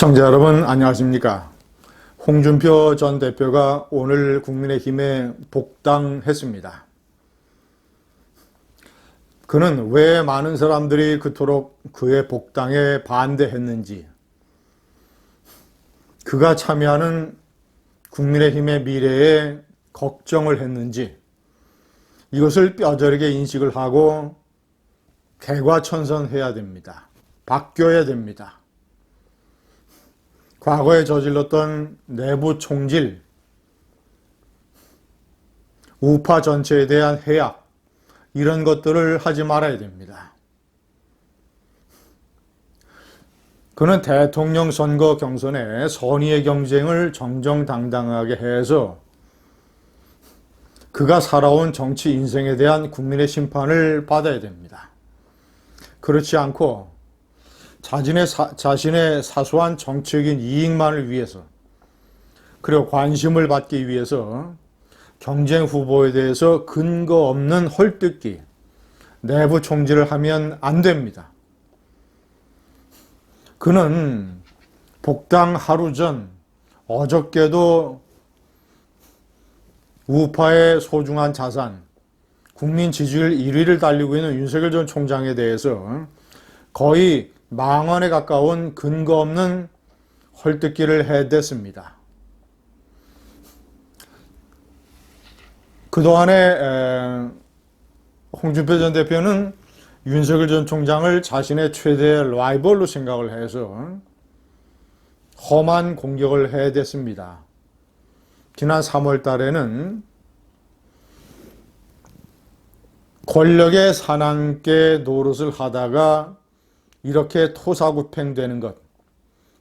시청자 여러분 안녕하십니까 홍준표 전 대표가 오늘 국민의힘에 복당했습니다. 그는 왜 많은 사람들이 그토록 그의 복당에 반대했는지 그가 참여하는 국민의힘의 미래에 걱정을 했는지 이것을 뼈저리게 인식을 하고 개과천선해야 됩니다. 바뀌어야 됩니다. 과거에 저질렀던 내부 총질, 우파 전체에 대한 해약, 이런 것들을 하지 말아야 됩니다. 그는 대통령 선거 경선에 선의의 경쟁을 정정당당하게 해서 그가 살아온 정치 인생에 대한 국민의 심판을 받아야 됩니다. 그렇지 않고 자신의, 사, 자신의 사소한 정치적인 이익만을 위해서 그리고 관심을 받기 위해서 경쟁 후보에 대해서 근거 없는 헐뜯기, 내부 총질을 하면 안 됩니다. 그는 복당 하루 전 어저께도 우파의 소중한 자산, 국민 지지율 1위를 달리고 있는 윤석열 전 총장에 대해서 거의 망언에 가까운 근거 없는 헐뜯기를 해댔습니다. 그동안에 홍준표 전 대표는 윤석열 전 총장을 자신의 최대 라이벌로 생각을 해서 험한 공격을 해댔습니다. 지난 3월 달에는 권력의 사난개 노릇을 하다가 이렇게 토사구팽되는 것,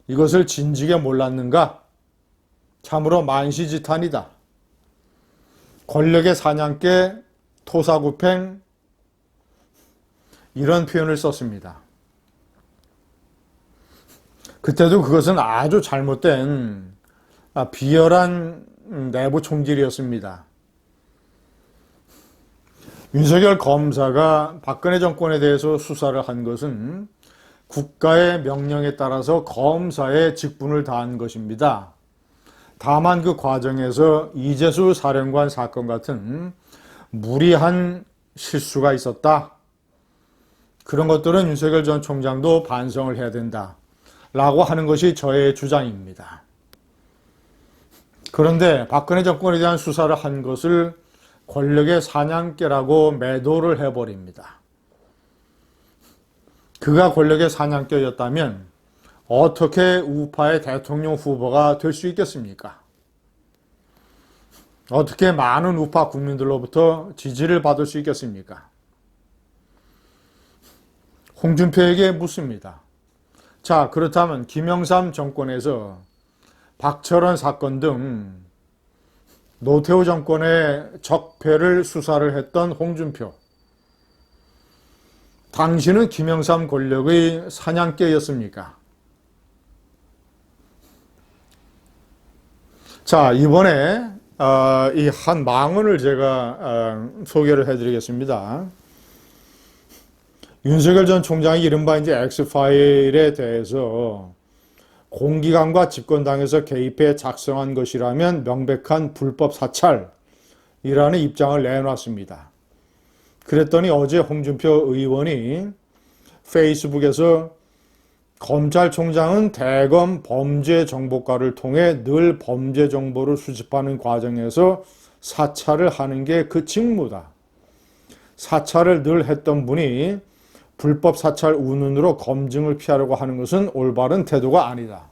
이것을 진지게 몰랐는가? 참으로 만시지탄이다. 권력의 사냥개, 토사구팽, 이런 표현을 썼습니다. 그때도 그것은 아주 잘못된 아, 비열한 내부 총질이었습니다. 윤석열 검사가 박근혜 정권에 대해서 수사를 한 것은 국가의 명령에 따라서 검사의 직분을 다한 것입니다. 다만 그 과정에서 이재수 사령관 사건 같은 무리한 실수가 있었다. 그런 것들은 윤석열 전 총장도 반성을 해야 된다. 라고 하는 것이 저의 주장입니다. 그런데 박근혜 정권에 대한 수사를 한 것을 권력의 사냥개라고 매도를 해버립니다. 그가 권력의 사냥개였다면 어떻게 우파의 대통령 후보가 될 수 있겠습니까? 어떻게 많은 우파 국민들로부터 지지를 받을 수 있겠습니까? 홍준표에게 묻습니다. 자, 그렇다면 김영삼 정권에서 박철원 사건 등 노태우 정권의 적폐를 수사를 했던 홍준표. 당신은 김영삼 권력의 사냥개였습니까? 자, 이번에 어, 이한 망언을 제가 어, 소개를 해드리겠습니다. 윤석열 전 총장이 이른바 이제 엑스파일에 대해서 공기관과 집권당에서 개입해 작성한 것이라면 명백한 불법 사찰이라는 입장을 내놨습니다. 그랬더니 어제 홍준표 의원이 페이스북에서 검찰총장은 대검 범죄정보과를 통해 늘 범죄 정보를 수집하는 과정에서 사찰을 하는 게 그 직무다. 사찰을 늘 했던 분이 불법 사찰 운운으로 검증을 피하려고 하는 것은 올바른 태도가 아니다.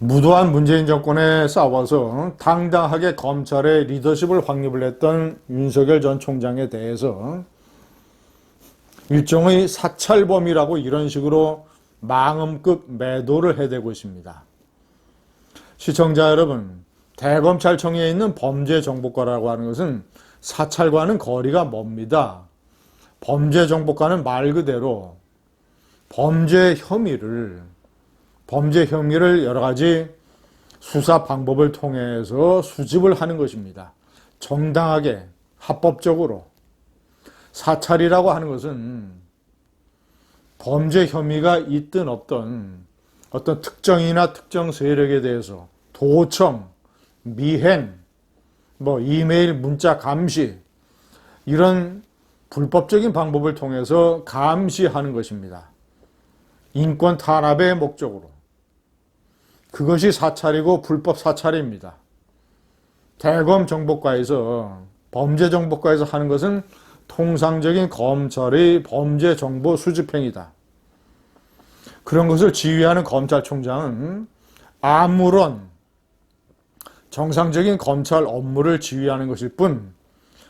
무도한 문재인 정권에 싸워서 당당하게 검찰의 리더십을 확립을 했던 윤석열 전 총장에 대해서 일종의 사찰범이라고 이런 식으로 망음급 매도를 해대고 있습니다. 시청자 여러분, 대검찰청에 있는 범죄정보과라고 하는 것은 사찰과는 거리가 멉니다. 범죄정보과는 말 그대로 범죄 혐의를 범죄 혐의를 여러 가지 수사 방법을 통해서 수집을 하는 것입니다. 정당하게, 합법적으로. 사찰이라고 하는 것은 범죄 혐의가 있든 없든 어떤 특정이나 특정 세력에 대해서 도청, 미행, 뭐 이메일 문자 감시 이런 불법적인 방법을 통해서 감시하는 것입니다. 인권 탄압의 목적으로. 그것이 사찰이고 불법 사찰입니다. 대검 정보과에서 범죄 정보과에서 하는 것은 통상적인 검찰의 범죄 정보 수집 행위다. 그런 것을 지휘하는 검찰총장은 아무런 정상적인 검찰 업무를 지휘하는 것일 뿐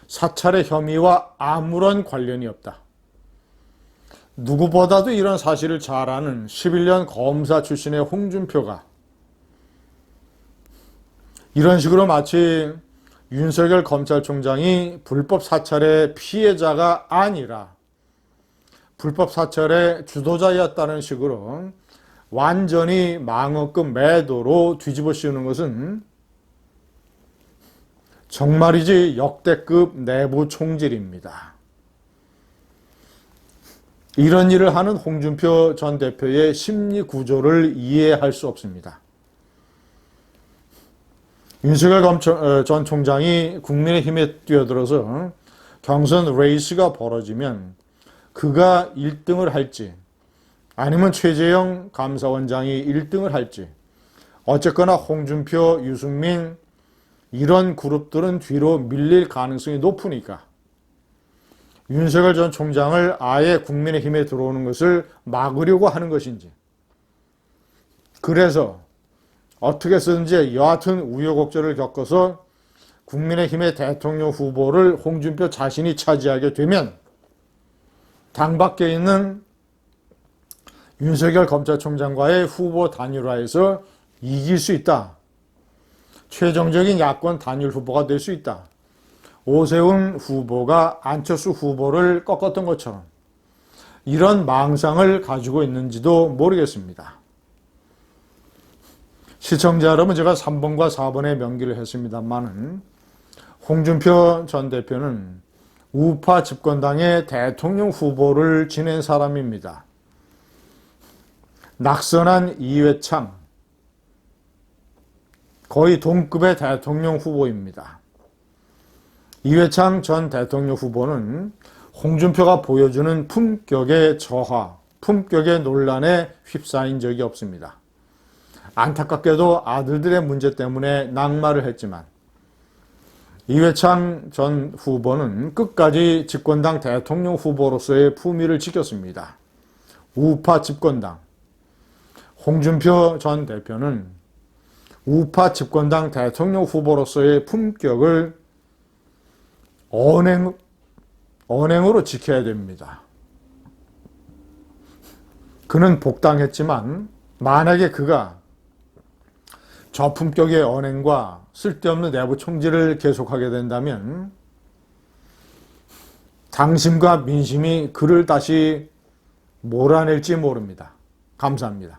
사찰의 혐의와 아무런 관련이 없다. 누구보다도 이런 사실을 잘 아는 11년 검사 출신의 홍준표가 이런 식으로 마치 윤석열 검찰총장이 불법 사찰의 피해자가 아니라 불법 사찰의 주도자였다는 식으로 완전히 망언급 매도로 뒤집어 씌우는 것은 정말이지 역대급 내부 총질입니다. 이런 일을 하는 홍준표 전 대표의 심리 구조를 이해할 수 없습니다. 윤석열 어, 전 총장이 국민의힘에 뛰어들어서 경선 레이스가 벌어지면 그가 1등을 할지 아니면 최재형 감사원장이 1등을 할지 어쨌거나 홍준표, 유승민 이런 그룹들은 뒤로 밀릴 가능성이 높으니까 윤석열 전 총장을 아예 국민의힘에 들어오는 것을 막으려고 하는 것인지. 그래서 어떻게 쓰든지 여하튼 우여곡절을 겪어서 국민의힘의 대통령 후보를 홍준표 자신이 차지하게 되면 당 밖에 있는 윤석열 검찰총장과의 후보 단일화에서 이길 수 있다. 최종적인 야권 단일 후보가 될 수 있다. 오세훈 후보가 안철수 후보를 꺾었던 것처럼 이런 망상을 가지고 있는지도 모르겠습니다. 시청자 여러분 제가 3번과 4번에 명기를 했습니다만은 홍준표 전 대표는 우파 집권당의 대통령 후보를 지낸 사람입니다. 낙선한 이회창 거의 동급의 대통령 후보입니다. 이회창 전 대통령 후보는 홍준표가 보여주는 품격의 저하, 품격의 논란에 휩싸인 적이 없습니다. 안타깝게도 아들들의 문제 때문에 낙마를 했지만 이회창 전 후보는 끝까지 집권당 대통령 후보로서의 품위를 지켰습니다. 우파 집권당. 홍준표 전 대표는 우파 집권당 대통령 후보로서의 품격을 언행, 언행으로 지켜야 됩니다. 그는 복당했지만 만약에 그가 저품격의 언행과 쓸데없는 내부 총질을 계속하게 된다면 당심과 민심이 그를 다시 몰아낼지 모릅니다. 감사합니다.